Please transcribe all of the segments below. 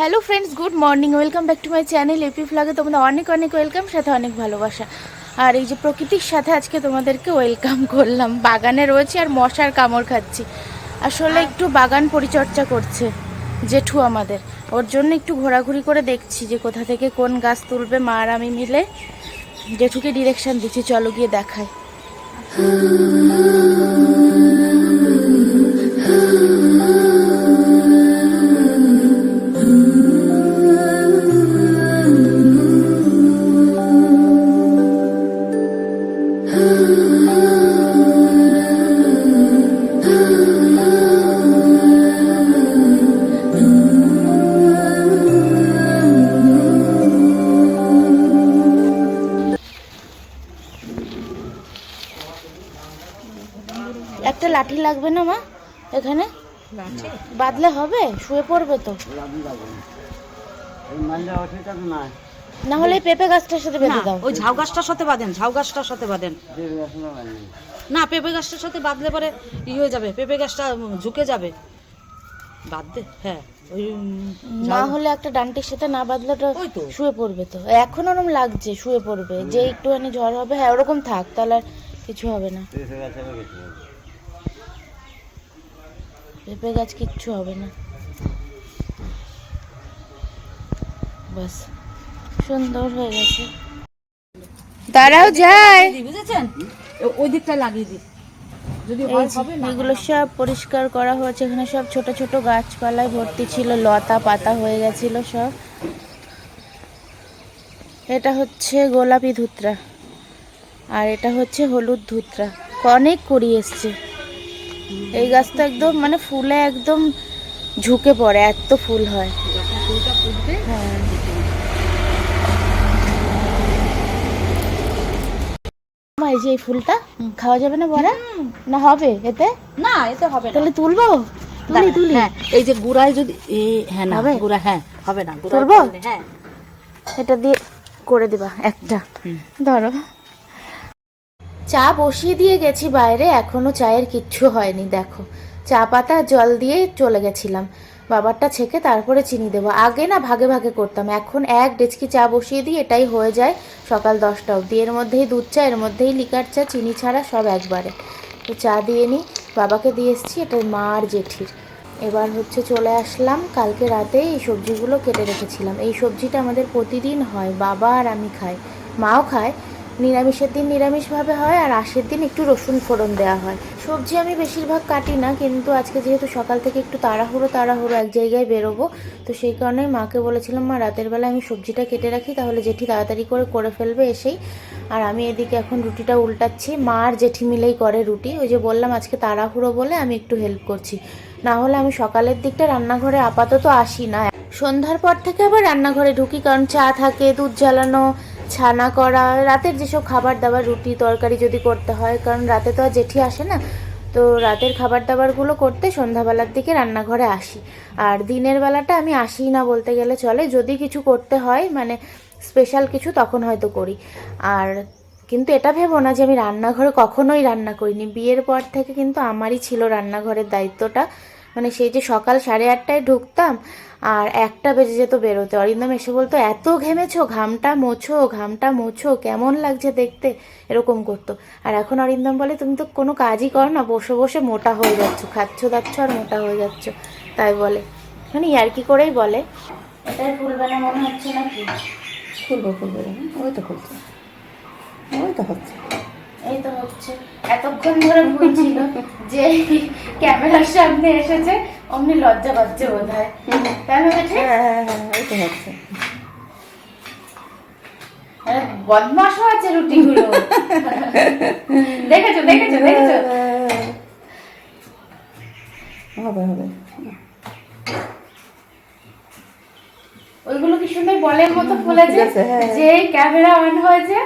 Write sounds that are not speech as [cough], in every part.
Hello friends good morning welcome back to my channel AP ফ্লাগে তোমাদের অনেক অনেক ওয়েলকাম সাথে অনেক ভালোবাসা। আর এই যে প্রকৃতির সাথে আজকে তোমাদেরকে ওয়েলকাম করলাম। বাগানে রয়েছে আর মশার কামড় খাচ্ছি। আসলে একটু বাগান পরিচর্যা করছে জেঠু আমাদের। ওর জন্য একটু ঘোরাঘুরি করে দেখছি যে কোথা থেকে কোন গাছ তুলবে মা আর আমি মিলে। জেঠুকে ডিরেকশন দিচ্ছি চলো গিয়ে দেখায় [laughs] লাঠি লাগবে না মা? এখানে? বাদলে হবে? শুয়ে পড়বে তো। না হলে পেঁপে গাছটার সাথে বেঁধে দাও। ওই ঝাউ গাছটার সাথে বাঁধেন ঝাউ গাছটার সাথে বাঁধেন। না পেঁপে গাছটার সাথে বাঁধলে পরে ই হয়ে যাবে পেঁপে গাছটা ঝুঁকে যাবে। বাঁধতে হ্যাঁ ওই ঝাউ- হলে একটা ডান্টির সাথে না বাদলে তো শুয়ে পড়বে তো। এখন ওরকম লাগছে শুয়ে পড়বে। যে একটুখানি ঝড় হবে হ্যাঁ ওরকম থাক তাহলে আর কিছু হবে না। পেঁপে গাছ কিচ্ছু হবে না। বাস সুন্দর হয়ে গেছে। দাঁড়াও যায় বুঝেছেন? ওই দিকটা লাগিয়ে দিই এগুলো সব পরিষ্কার করা হয়েছে। এখানে সব ছোট ছোট গাছপালায় ভর্তি ছিল লতা পাতা হয়ে গেছিল সব। এটা হচ্ছে গোলাপি ধুতরা আর এটা হচ্ছে হলুদ ধুতরা। অনেক করি এসছে। এই গাছটা একদম মানে ফুলে একদম ঝুঁকে পড়ে এত ফুল হয়। হ্যাঁ। এই যে এই ফুলটা খাওয়া যাবে না বড়া? না হবে এতে? না এতে হবে না। তাহলে তুলবো? তুলি তুলি। হ্যাঁ এই যে গুড়ায় যদি হ্যাঁ না হবে? গুড়া হ্যাঁ হবে না তুলবো? হ্যাঁ। এটা দিয়ে করে দিবা একটা। ধরো। চা বসিয়ে দিয়ে গেছি বাইরে, এখনও চায়ের কিচ্ছু হয়নি, দেখো। চা পাতা, জল দিয়ে চলে গেছিলাম। বাবারটা ছেঁকে তারপরে চিনি দেবো। আগে না ভাগে ভাগে করতাম, এখন এক ডেচকি চা বসিয়ে দিই, এটাই হয়ে যায় সকাল দশটা অবধি। এর মধ্যেই দুধ চা, এর মধ্যেই লিকার চা, চিনি ছাড়া সব একবারে। তো চা দিয়ে নিই বাবাকে দিয়ে এসেছি, এটা মা আর জেঠির। এবার হচ্ছে চলে আসলাম, কালকে রাতে এই সবজিগুলো কেটে রেখেছিলাম। এই সবজিটা আমাদের প্রতিদিন হয়, বাবা আর আমি খাই। মাও খায় নিরামিষের দিন নিরামিষভাবে হয় আর আশের দিন একটু রসুন ফোড়ন দেওয়া হয়। সবজি আমি বেশিরভাগ কাটি না, কিন্তু আজকে যেহেতু সকাল থেকে একটু তাড়াহুড়ো তাড়াহুড়ো এক জায়গায় বেরোবো, তো সেই কারণে মাকে বলেছিলাম, মা, রাতের বেলা আমি সবজিটা কেটে রাখি, তাহলে জেঠি তাড়াতাড়ি করে করে ফেলবে এসেই। আর আমি এদিকে এখন রুটিটা উল্টাচ্ছি, মা আর জেঠি মিলেই করে রুটি। ওই যে বললাম, আজকে তাড়াহুড়ো বলে আমি একটু হেল্প করছি। না হলে আমি সকালের দিকটা রান্নাঘরে আপাতত আসি না। সন্ধ্যার পর থেকে আবার রান্নাঘরে ঢুকি, কারণ চা থাকে, দুধ জ্বালানো ছানা করা, রাতের যেসব খাবার দাবার, রুটি, তরকারি যদি করতে হয়, কারণ রাতে তো আর জেঠি আসে না, তো রাতের খাবার দাবারগুলো করতে সন্ধ্যাবেলার দিকে রান্নাঘরে আসি। আর দিনের বেলাটা আমি আসি না বলতে গেলে চলে, যদি কিছু করতে হয় মানে স্পেশাল কিছু তখন হয়তো করি। আর কিন্তু এটা ভেবো না যে আমি রান্নাঘরে কখনোই রান্না করিনি। বিয়ের পর থেকে কিন্তু আমারই ছিল রান্নাঘরের দায়িত্বটা। মানে সেই যে সকাল সাড়ে আটটায় ঢুকতাম আর একটা বেজে যেত বেরোতে। অরিন্দম এসে বলতো এত ঘেমেছো? ঘামটা মোছো ঘামটা মোছো। কেমন লাগছে দেখতে? এরকম করতো। আর এখন অরিন্দম বলে তুমি তো কোনো কাজই করো না বসে বসে মোটা হয়ে যাচ্ছ। খাচ্ছ দাচ্ছ আর মোটা হয়ে যাচ্ছ। তাই বলে। মানে ইয়ার্কি করেই বলে? এটাই ফুলবে না মনে হচ্ছে নাকি? খুলবো খুলবো। ওই তো খুলছে। ওই তো হচ্ছে। এই তো হচ্ছে। এতক্ষণ ধরে ভুলছিল যে ক্যামেরার সামনে এসেছে অমনি লজ্জা পাচ্ছে বোধ হয় তাই না? হ্যাঁ হ্যাঁ হ্যাঁ ওই তো হচ্ছে। বদমাশও আছে রুটিগুলো। দেখেছ দেখেছ দেখেছ? হবে হবে। ওইগুলো কি সুন্দর বলের মতো ফুলেছে। যে ক্যামেরা অন হয়েছে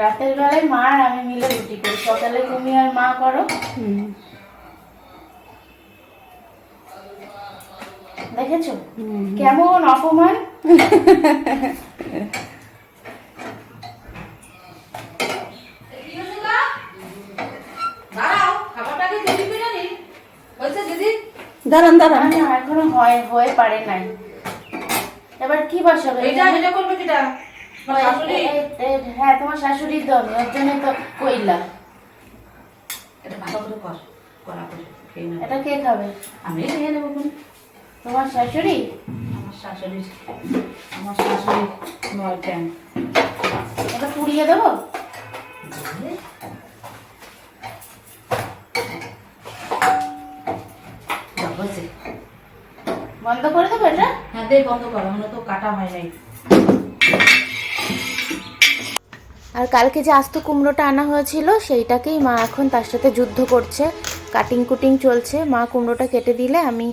রাতের বেলায় মা আর আমি মিলে রুটি করি। সকালে তুমি আর মা করো। দেখেছ? কেমন অপমান? দাঁড়ান দাঁড়ান। এখনও হয় হয়ে পারে নাই। এবার কি বাসা এটা এটা করবে কিটা? হ্যাঁ তোমার শাশুড়ির দম ওর জন্য তো কইলা। এটা ভালো করে কর করা করে এটা কে খাবে? আমি খেয়ে নেব কোন তোমার শাশুড়ি? আমার শাশুড়ি আমার শাশুড়ি নয় ট্যাং এটা পুড়িয়ে দেবো? বন্ধ করে দেবো এটা? হ্যাঁ দে বন্ধ করো এখনও তো কাটা হয় নাই। আর কালকে যে আস্ত কুমড়োটা আনা হয়েছিল, সেইটাকেই মা এখন তার সাথে যুদ্ধ করছে। কাটিং কুটিং চলছে। মা কুমড়োটা কেটে দিলে আমি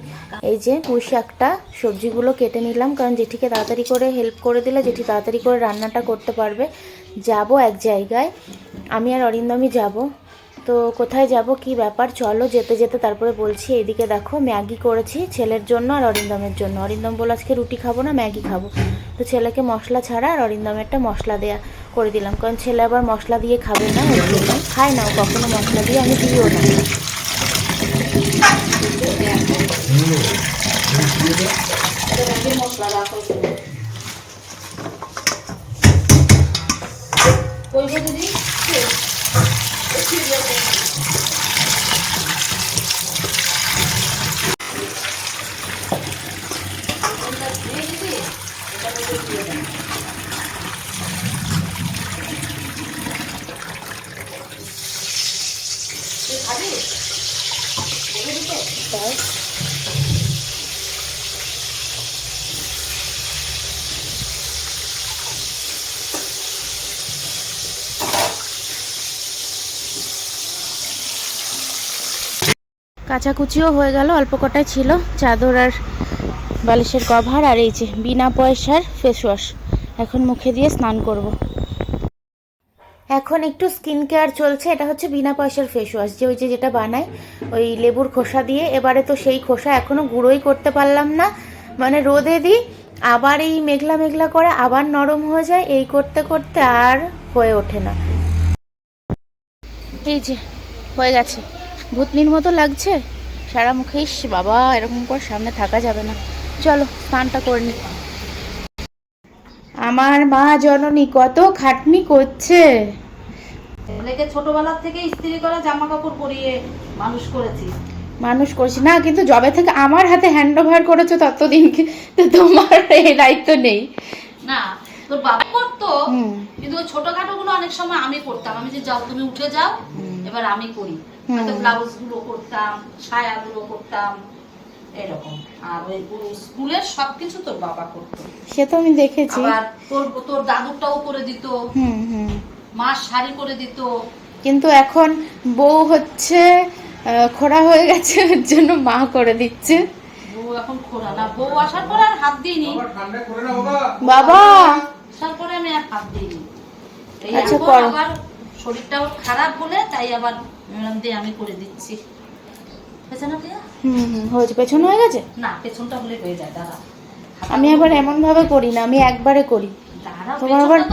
এই যে পুঁই শাকটা, সবজিগুলো কেটে নিলাম। কারণ জেঠিকে তাড়াতাড়ি করে হেল্প করে দিলে, জেঠি তাড়াতাড়ি করে রান্নাটা করতে পারবে। যাব এক জায়গায়। আমি আর অরিন্দমই যাব। তো কোথায় যাব, কি ব্যাপার? চলো যেতে যেতে তারপরে বলছি, এইদিকে দেখো, ম্যাগি করেছি ছেলের জন্য আর অরিন্দমের জন্য। অরিন্দম বলে আজকে রুটি খাব না, ম্যাগি খাব। তো ছেলেকে মশলা ছাড়া আর অরিন্দমেরটা মশলা দেয়া করে দিলাম। কারণ ছেলে আবার মশলা দিয়ে খাবে না খায় না কখনো মশলা দিয়ে, আমি দিও না কইবো দিদি কাচাকুচিও হয়ে গেল, অল্প কটাই ছিল। চাদর আর বালিশের কভার আর এই যে বিনা পয়সার ফেস ওয়াশ এখন মুখে দিয়ে স্নান করব। এখন একটু স্কিন কেয়ার চলছে, এটা হচ্ছে বিনা পয়সার ফেস ওয়াশ যে ওই যে যেটা বানায়, ওই লেবুর খোসা দিয়ে, এবারে তো সেই খোসা এখনও গুঁড়োই করতে পারলাম না। মানে রোদে দিই, আবার এই মেঘলা মেঘলা করে আবার নরম হয়ে যায়, এই করতে করতে আর হয়ে ওঠে না। এই যে, হয়ে গেছে। ভূতনির মতো লাগছে? সারা মুখে ইস বাবা এরকম করে সামনে থাকা যাবে না। চলো স্নানটা করে নি। আমার মা জননী কত খাটনি করছে। ছেলেকে ছোটবেলার থেকে ইস্ত্রি করা জামা কাপড় পরিয়ে মানুষ করেছি। মানুষ করছি। না কিন্তু জবে থেকে আমার হাতে হ্যান্ড ওভার করেছ ততদিন তো তোমার এই দায়িত্ব নেই। না তোর বাবা করতো কিন্তু ছোটখাটো গুলো অনেক সময় আমি করতাম। আমি যে যাও তুমি উঠে যাও এবার আমি করি। হয়তো ব্লাউজগুলো করতাম ছায়া গুলো করতাম এরকম। আর ওই স্কুলের সবকিছু তোর বাবা করতো। সে তো আমি দেখেছি। আবার তোর তোর দাদুরটাও করে দিত। হুম হুম। মার শাড়ি করে দিত। কিন্তু এখন বউ হচ্ছে আহ, খোড়া হয়ে গেছে ওর জন্য মা করে দিচ্ছে। বউ এখন খোলা না। বউ আসার পর আর হাত দিইনি। বাবা আসার পরে আমি আর হাত দিইনি। আচ্ছা, করো। আবার শরীরটা ওর খারাপ বলে তাই আবার দিয়ে আমি করে দিচ্ছি। হয়েছে হুম হুম হয়েছে। পেছন হয়ে গেছে? না পেছনটা হলে হয়ে যায় দাঁড়া। আমি আবার এমন ভাবে করি না আমি একবারে করি। তোমার আবার-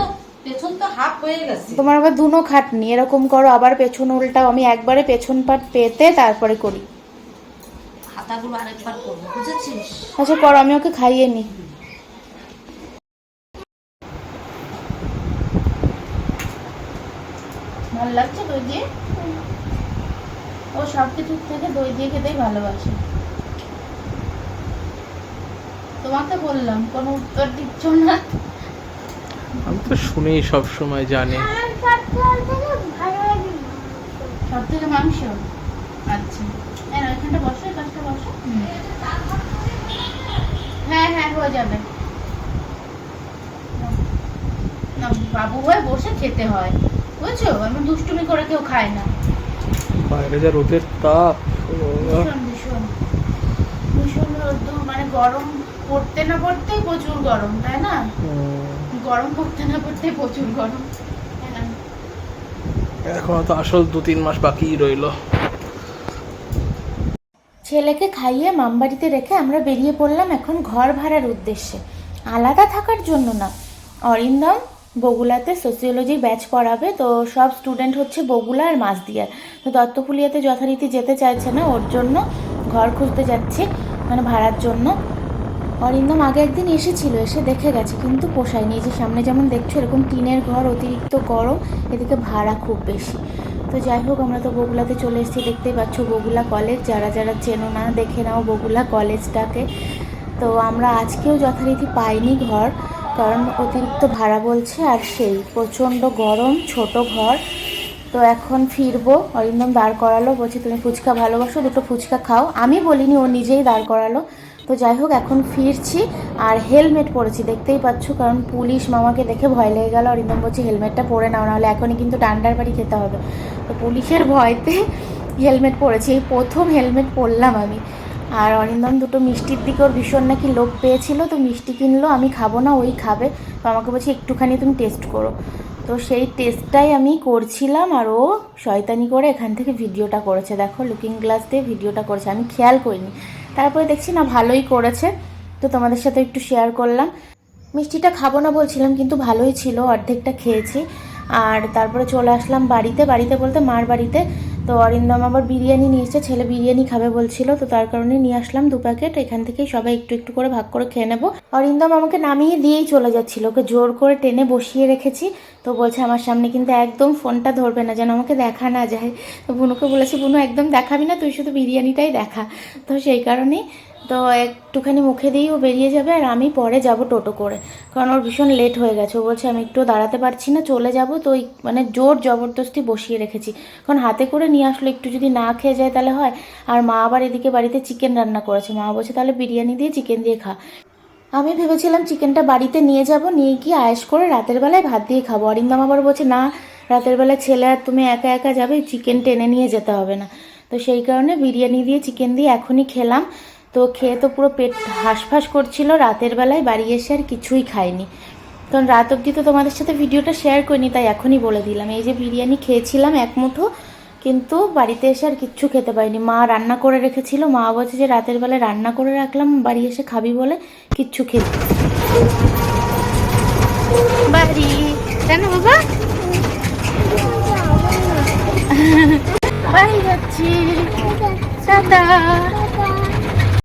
পেছন তো হাফ হয়ে গেছে। তোমার আবার দুনো খাটনি এরকম করো আবার পেছন উল্টাও। আমি একবারে পেছন পাট পেতে তারপরে করি। হাতাগুলো আরেকবার করব বুঝেছিস? আচ্ছা করো আমি ওকে খাইয়ে নি ভালো লাগছে দই দিয়ে? ও সব কিছুর থেকে দই দিয়ে খেতেই ভালোবাসে। তোমাকে বললাম কোনো উত্তর দিচ্ছ না? আমি তো শুনেই সব সময় জানি। সব থেকে মাংস? আচ্ছা। হ্যাঁ এখানটা বসো এই পাশটা বসো। হ্যাঁ হ্যাঁ হয়ে যাবে। না বাবু হয়ে বসে খেতে হয়। বুঝছ? এমন দুষ্টুমি করে কেউ খায় না। বাইরে যা রোদের তাপ ভীষণ ভীষণ। ভীষণ রোদ্দুর মানে গরম পড়তে না পড়তেই প্রচুর গরম তাই না? গরম পড়তে না পড়তেই প্রচুর গরম এখনও তো আসল দু তিন মাস বাকিই রইল। ছেলেকে খাইয়ে মামবাড়িতে রেখে আমরা বেরিয়ে পড়লাম এখন ঘর ভাড়ার উদ্দেশ্যে। আলাদা থাকার জন্য না। অরিন্দম বগুলাতে সোসিওলজি ব্যাচ পড়াবে, তো সব স্টুডেন্ট হচ্ছে বগুলা আর মাসদিয়ার তো দত্তপুলিয়াতে যথারীতি যেতে চাইছে না, ওর জন্য ঘর খুঁজতে যাচ্ছি মানে ভাড়ার জন্য। অরিন্দম আগে একদিন এসেছিল, এসে দেখে গেছে, কিন্তু পোষায়নি। যে সামনে যেমন দেখছ, এরকম টিনের ঘর অতিরিক্ত গরম, এদিকে ভাড়া খুব বেশি। তো যাই হোক, আমরা তো বগুলাতে চলে এসেছি, দেখতেই পাচ্ছ বগুলা কলেজ যারা যারা চেনো না, দেখে নাও বগুলা কলেজটাকে তো আমরা আজকেও যথারীতি পাইনি ঘর। কারণ অতিরিক্ত ভাড়া বলছে আর সেই প্রচণ্ড গরম, ছোট ঘর। তো এখন ফিরবো। অরিন্দম দাঁড় করালো, বলছে, তুমি ফুচকা ভালোবাসো, দুটো ফুচকা খাও। আমি বলিনি, ও নিজেই দাঁড় করালো। তো যাই হোক, এখন ফিরছি আর হেলমেট পরেছি, দেখতেই পাচ্ছ, কারণ পুলিশ মামাকে দেখে ভয় লেগে গেল। অরিন্দম বলছে, হেলমেটটা পরে নাও, নাহলে এখনই কিন্তু ডান্ডার বাড়ি খেতে হবে। তো পুলিশের ভয়তে হেলমেট পরেছি। এই প্রথম হেলমেট পরলাম আমি। আর অরিন্দম দুটো মিষ্টির দিকে ওর ভীষণ নাকি লোভ পেয়েছিল, তো মিষ্টি কিনলো, আমি খাব না, ওই খাবে। তো আমাকে বলছে, একটুখানি তুমি টেস্ট করো। তো সেই টেস্টটাই আমি করছিলাম আর ও শয়তানি করে এখান থেকে ভিডিওটা করেছে। দেখো লুকিং গ্লাস দিয়ে ভিডিওটা করেছে, আমি খেয়াল করিনি। তারপরে দেখছি, না, ভালোই করেছে। তো তোমাদের সাথে একটু শেয়ার করলাম। মিষ্টিটা খাব না বলছিলাম, কিন্তু ভালোই ছিল, অর্ধেকটা খেয়েছি। আর তারপরে চলে আসলাম বাড়িতে। বাড়িতে বলতে মার বাড়িতে। তো অরিন্দম আবার বিরিয়ানি নিয়ে এসেছে, ছেলে বিরিয়ানি খাবে বলছিল, তো তার কারণে নিয়ে আসলাম দু প্যাকেট, এখান থেকেই সবাই একটু একটু করে ভাগ করে খেয়ে নেব। অরিন্দম আমাকে নামিয়ে দিয়েই চলে যাচ্ছিল, ওকে জোর করে টেনে বসিয়ে রেখেছি, তো বলছে আমার সামনে কিন্তু একদম ফোনটা ধরবে না, যেন আমাকে দেখা না যায়। তো বুনুকে বলেছে, বুনু, একদম দেখাবি না, তুই শুধু বিরিয়ানিটাই দেখা। তো সেই কারণেই তো একটুখানি মুখে দিয়েই ও বেরিয়ে যাবে আর আমি পরে যাব টোটো করে। কারণ ওর ভীষণ লেট হয়ে গেছে। ও বলছে, আমি একটু দাঁড়াতে পারছি না, চলে যাব। তো ওই মানে জোর জবরদস্তি বসিয়ে রেখেছি। কারণ হাতে করে নিয়ে আসলো একটু যদি না খেয়ে যায় তাহলে হয়। আর মা আবার এদিকে বাড়িতে চিকেন রান্না করেছে। মা বলছে, তাহলে বিরিয়ানি দিয়ে চিকেন দিয়ে খা। আমি ভেবেছিলাম চিকেনটা বাড়িতে নিয়ে যাব, নিয়ে গিয়ে আয়েস করে রাতের বেলায় ভাত দিয়ে খাব। অরিন্দম আবার বলছে, না, রাতের বেলায় ছেলে আর তুমি একা একা যাবে চিকেন টেনে নিয়ে যেতে হবে না। তো সেই কারণে বিরিয়ানি দিয়ে চিকেন দিয়ে এখনই খেলাম। তো খেয়ে তো পুরো পেট হাঁসফাঁস করছিল, রাতের বেলায় বাড়ি এসে আর কিছুই খাইনি। কারণ রাত অবধি তো তোমাদের সাথে ভিডিওটা শেয়ার করিনি, তাই এখনই বলে দিলাম। এই যে বিরিয়ানি খেয়েছিলাম এক মুঠো, কিন্তু বাড়িতে এসে আর কিচ্ছু খেতে পারিনি। মা রান্না করে রেখেছিল, মা বলছে যে রাতের বেলায় রান্না করে রাখলাম, বাড়ি এসে খাবি বলে কিচ্ছু খেতে বাড়ি। তাই না বাবা? বাড়ি যাচ্ছি। টাটা।